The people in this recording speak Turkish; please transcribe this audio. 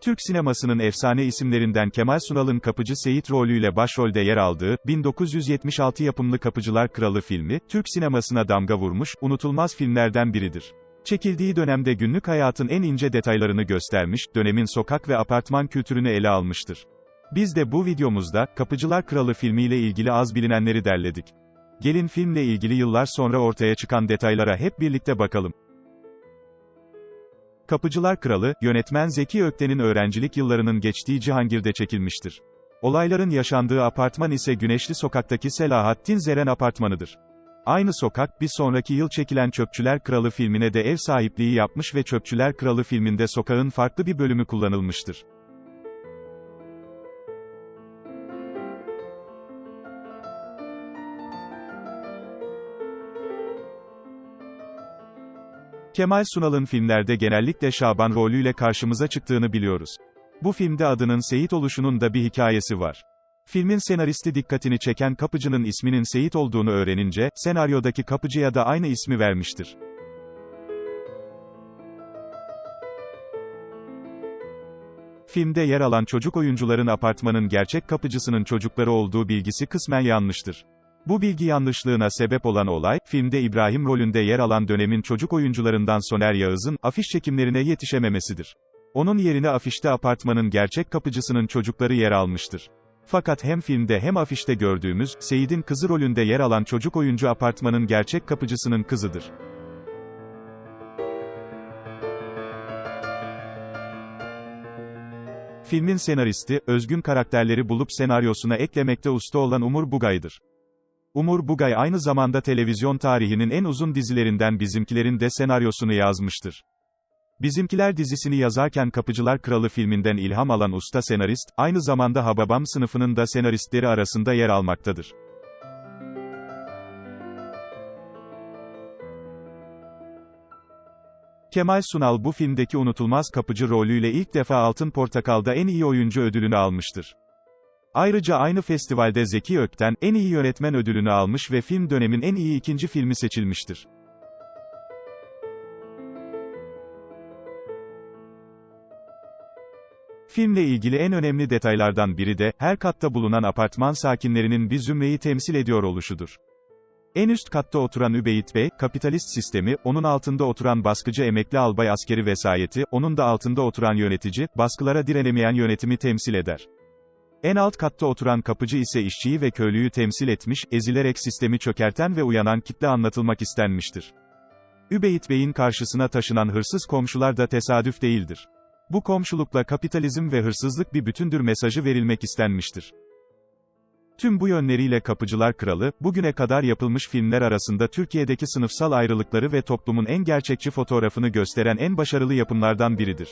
Türk sinemasının efsane isimlerinden Kemal Sunal'ın Kapıcı Seyit rolüyle başrolde yer aldığı, 1976 yapımlı Kapıcılar Kralı filmi, Türk sinemasına damga vurmuş, unutulmaz filmlerden biridir. Çekildiği dönemde günlük hayatın en ince detaylarını göstermiş, dönemin sokak ve apartman kültürünü ele almıştır. Biz de bu videomuzda, Kapıcılar Kralı filmiyle ilgili az bilinenleri derledik. Gelin filmle ilgili yıllar sonra ortaya çıkan detaylara hep birlikte bakalım. Kapıcılar Kralı, yönetmen Zeki Ökten'in öğrencilik yıllarının geçtiği Cihangir'de çekilmiştir. Olayların yaşandığı apartman ise Güneşli Sokak'taki Selahattin Zeren apartmanıdır. Aynı sokak, bir sonraki yıl çekilen Çöpçüler Kralı filmine de ev sahipliği yapmış ve Çöpçüler Kralı filminde sokağın farklı bir bölümü kullanılmıştır. Kemal Sunal'ın filmlerde genellikle Şaban rolüyle karşımıza çıktığını biliyoruz. Bu filmde adının Seyit oluşunun da bir hikayesi var. Filmin senaristi dikkatini çeken kapıcının isminin Seyit olduğunu öğrenince, senaryodaki kapıcıya da aynı ismi vermiştir. Filmde yer alan çocuk oyuncuların apartmanın gerçek kapıcısının çocukları olduğu bilgisi kısmen yanlıştır. Bu bilgi yanlışlığına sebep olan olay, filmde İbrahim rolünde yer alan dönemin çocuk oyuncularından Soner Yağız'ın, afiş çekimlerine yetişememesidir. Onun yerine afişte apartmanın gerçek kapıcısının çocukları yer almıştır. Fakat hem filmde hem afişte gördüğümüz, Seyit'in kızı rolünde yer alan çocuk oyuncu apartmanın gerçek kapıcısının kızıdır. Filmin senaristi, özgün karakterleri bulup senaryosuna eklemekte usta olan Umur Bugay'dır. Umur Bugay aynı zamanda televizyon tarihinin en uzun dizilerinden Bizimkilerin de senaryosunu yazmıştır. Bizimkiler dizisini yazarken Kapıcılar Kralı filminden ilham alan usta senarist, aynı zamanda Hababam sınıfının da senaristleri arasında yer almaktadır. Kemal Sunal bu filmdeki unutulmaz kapıcı rolüyle ilk defa Altın Portakal'da en iyi oyuncu ödülünü almıştır. Ayrıca aynı festivalde Zeki Ökten, en iyi yönetmen ödülünü almış ve film dönemin en iyi ikinci filmi seçilmiştir. Filmle ilgili en önemli detaylardan biri de, her katta bulunan apartman sakinlerinin bir zümreyi temsil ediyor oluşudur. En üst katta oturan Übeyit Bey, kapitalist sistemi, onun altında oturan baskıcı emekli albay askeri vesayeti, onun da altında oturan yönetici, baskılara direnemeyen yönetimi temsil eder. En alt katta oturan kapıcı ise işçiyi ve köylüyü temsil etmiş, ezilerek sistemi çökerten ve uyanan kitle anlatılmak istenmiştir. Übeyit Bey'in karşısına taşınan hırsız komşular da tesadüf değildir. Bu komşulukla kapitalizm ve hırsızlık bir bütündür mesajı verilmek istenmiştir. Tüm bu yönleriyle Kapıcılar Kralı, bugüne kadar yapılmış filmler arasında Türkiye'deki sınıfsal ayrılıkları ve toplumun en gerçekçi fotoğrafını gösteren en başarılı yapımlardan biridir.